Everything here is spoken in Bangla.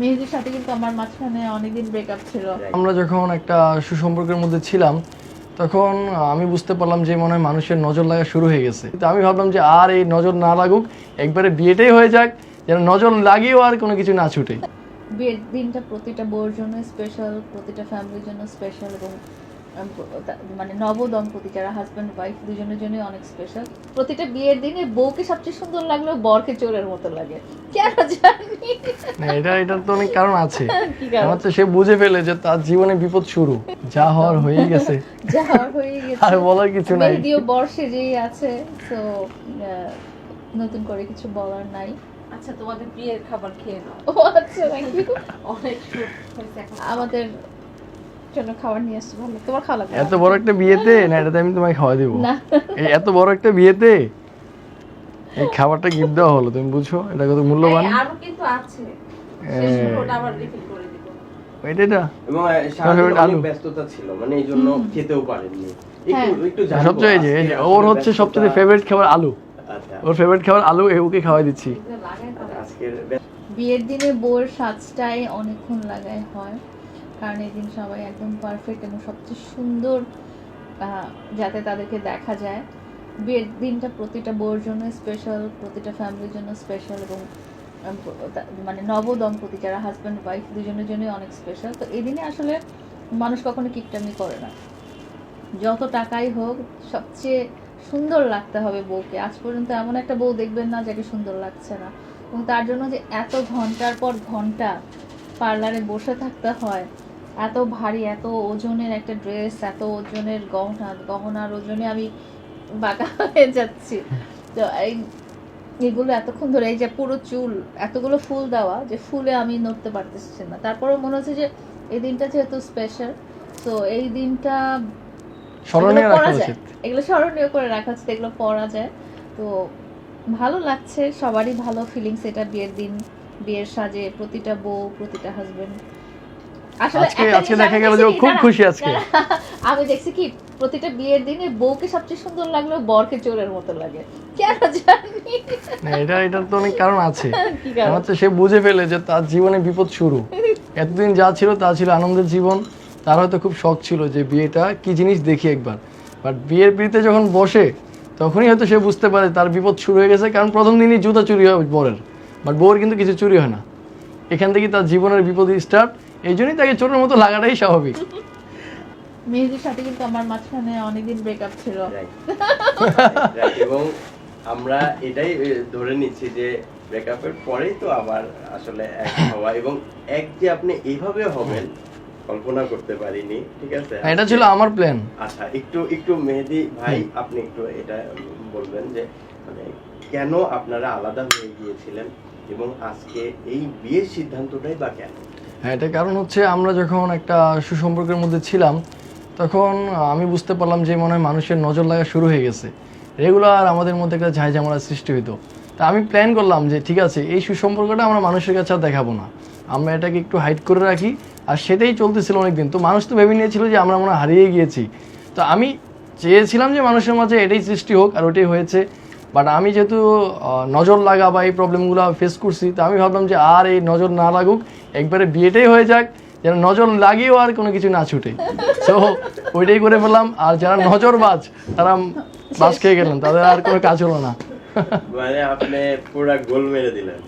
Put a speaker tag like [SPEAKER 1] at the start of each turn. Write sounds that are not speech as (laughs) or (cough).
[SPEAKER 1] মেহেদির সাথে কিন্তু আমার মাঝখানে অনেকদিন ব্রেকআপ ছিল।
[SPEAKER 2] আমরা যখন একটা সুসম্পর্কের মধ্যে ছিলাম তখন আমি বুঝতে পারলাম যে মনে হয় মানুষের নজর লাগা শুরু হয়ে গেছে। তো আমি ভাবলাম যে আর এই নজর না লাগুক একবারে বিয়েটাই হয়ে যাক যেন নজর লাগিয়েও আর কোনো কিছু না ছুটে।
[SPEAKER 1] বিয়ের দিনটা প্রতিটা বউর জন্য স্পেশাল প্রতিটা ফ্যামিলির জন্য স্পেশাল এবং মানে নব দম্পতি যারা হাজব্যান্ড ওয়াইফ দুজনের জন্য অনেক স্পেশাল প্রতিটা বিয়ের দিনে বউকে সবচেয়ে সুন্দর লাগলেও বরকে চোরের মতো লাগে। কেন জানি?
[SPEAKER 2] না এটা এটার তো অনেক কারণ আছে। (laughs) আমার তো সে বুঝে ফেলে যে তার জীবনে বিপদ শুরু। যা হওয়ার হয়েই গেছে। (laughs)
[SPEAKER 1] যা হওয়ার হয়ে গেছে।
[SPEAKER 2] আর বলার কিছু নাই।
[SPEAKER 1] বর্ষে যেই আছে তো নতুন করে কিছু বলার নাই।
[SPEAKER 3] আচ্ছা তোমাদের বিয়ের খাবার খেয়ে নাও।
[SPEAKER 1] ও আচ্ছা থ্যাংক ইউ
[SPEAKER 3] অনেক
[SPEAKER 1] আমাদের জন্য খাবার নিয়ে আসছি ভালো তোমার খাওয়া লাগবে
[SPEAKER 2] এত বড় একটা বিয়েতে? না এটাতে আমি তোমায় খাওয়া দিব।
[SPEAKER 1] না।
[SPEAKER 2] এই এত বড় একটা বিয়েতে? এই খাবারটা গিফট দেওয়া হলো তুমি বুঝছ? এটা কত মূল্যবান?
[SPEAKER 3] আরও কিন্তু আছে। ওটা আবার রিফিল করে দিব।
[SPEAKER 2] এটা এটা?
[SPEAKER 4] এবং সারাদিন
[SPEAKER 2] favorite
[SPEAKER 4] অনেক
[SPEAKER 2] আলু?
[SPEAKER 4] ব্যস্ততা ছিল মানে এই জন্য খেতেও পারেননি। একটু একটু জানব
[SPEAKER 2] সবচেয়ে যে এই যে,
[SPEAKER 4] আজকে
[SPEAKER 2] ওর হচ্ছে সবচেয়ে ফেভারিট খাবার আলু।
[SPEAKER 4] আচ্ছা।
[SPEAKER 2] ওর ফেভারিট খাবার আলু ওকে খাওয়াই দিচ্ছি।
[SPEAKER 1] বিয়ের দিনে সাজটাই অনেকক্ষণ লাগায় হয়। কারণ এই দিন সবাই একদম পারফেক্ট এবং সবচেয়ে সুন্দর যাতে তাদেরকে দেখা যায়। বিয়ের দিনটা প্রতিটা বউয়ের জন্য স্পেশাল প্রতিটা ফ্যামিলির জন্য স্পেশাল এবং মানে নব দম্পতি যারা হাজব্যান্ড ওয়াইফ দুজনের জন্যই অনেক স্পেশাল তো এই দিনে আসলে মানুষ কখনো কিপটামি করে না। যত টাকাই হোক, সবচেয়ে সুন্দর লাগতে হবে বউকে। আজ পর্যন্ত এমন একটা বউ দেখবেন না যাকে সুন্দর লাগছে না। এবং তার জন্য যে এত ঘণ্টার পর ঘণ্টা পার্লারে বসে থাকতে হয় এত ভারী এত ওজনের একটা ড্রেস এত ওজনের গহনা গহনার ওজনে আমি বাঁকা হয়ে যাচ্ছি। তো এই এগুলো এতক্ষণ ধরে এই যে পুরো চুল এতগুলো ফুল দেওয়া যে ফুলে আমি নড়তে পারতেছি না। তারপরেও মনে হচ্ছে যে এই দিনটা যেহেতু স্পেশাল তো এই দিনটা
[SPEAKER 2] স্মরণীয়
[SPEAKER 1] এগুলো
[SPEAKER 2] রাখা। উচিত।
[SPEAKER 1] এগুলো স্মরণীয় করে রাখা উচিত এগুলো পরা যায়। তো ভালো লাগছে সবারই ভালো ফিলিংস এটা বিয়ের দিন বিয়ের সাজে প্রতিটা বউ প্রতিটা হাজবেন্ড
[SPEAKER 2] আজকে- আজকে দেখা গেল যে খুব খুশি আজকে। (laughs)
[SPEAKER 1] আমি দেখছি কি প্রতিটা বিয়ের দিনে বউকে সবচেয়ে সুন্দর লাগলেও বরকে চোরের মতো লাগে। কেন জানি?
[SPEAKER 2] না এটা এটার তো অনেক কারণ আছে। (laughs) আমার তো সে বুঝে ফেলে যে তার জীবনে বিপদ শুরু। (laughs) এতদিন যা ছিল তা ছিল আনন্দের জীবন। তার হয়তো খুব শখ ছিল যে বিয়েটা কি জিনিস দেখি একবার। বাট বিয়ের পিড়িতে যখন বসে তখনই হয়তো সে বুঝতে পারে তার বিপদ শুরু হয়ে গেছে কারণ প্রথম দিনই জুতা চুরি হয় বরের। বাট বউর কিন্তু কিছু চুরি হয় না। এখান থেকে তার জীবনের বিপদ স্টার্ট এই জন্যই তাকে চোরের মতো লাগাটাই স্বাভাবিক।
[SPEAKER 1] মেহেদির সাথে কিন্তু আমার মাঝখানে অনেকদিন ব্রেকআপ ছিল।
[SPEAKER 4] এবং আমরা এটাই ধরে নিচ্ছি যে ব্রেকআপের পরেই তো আবার আসলে এক হওয়া এবং এক যে আপনি এইভাবে হবেন কল্পনা করতে পারিনি ঠিক আছে?
[SPEAKER 2] এটা ছিল আমার প্ল্যান
[SPEAKER 4] আচ্ছা একটু একটু মেহেদি ভাই আপনি একটু এটা বলবেন যে মানে কেন আপনারা আলাদা হয়ে গিয়েছিলেন এবং আজকে এই বিয়ের সিদ্ধান্তটাই বা কেন?
[SPEAKER 2] হ্যাঁ এটা কারণ হচ্ছে আমরা যখন একটা সুসম্পর্কের মধ্যে ছিলাম, তখন আমি বুঝতে পারলাম যে মনে হয় মানুষের নজর লাগা শুরু হয়ে গেছে। রেগুলার আমাদের মধ্যে একটা ঝামেলার সৃষ্টি হতো তা আমি প্ল্যান করলাম যে ঠিক আছে, এই সুসম্পর্কটা আমরা মানুষের কাছে আর দেখাবো না। আমরা এটাকে একটু হাইড করে রাখি। আর সেটাই চলতেছিল অনেকদিন। তো মানুষ তো ভেবে নিয়েছিল যে আমরা মনে হারিয়ে গিয়েছি। তো আমি চেয়েছিলাম যে মানুষের মাঝে এটাই সৃষ্টি হোক, আর ওটাই হয়েছে। বাট আমি যেহেতু নজর লাগা বা এই প্রবলেমগুলো ফেস করছি, তো আমি ভাবলাম যে আর এই নজর না লাগুক, একবারে বিয়েটাই হয়ে যাক, যেন নজর লাগিয়েও আর কোনো কিছু না ছুটে। তো ওইটাই করে ফেললাম, আর যারা নজরবাজ, তারা বাস খেয়ে গেলেন, তাদের আর কোনো কাজ হলো না।
[SPEAKER 4] মানে আপনি পুরো গোল মেরে দিলেন।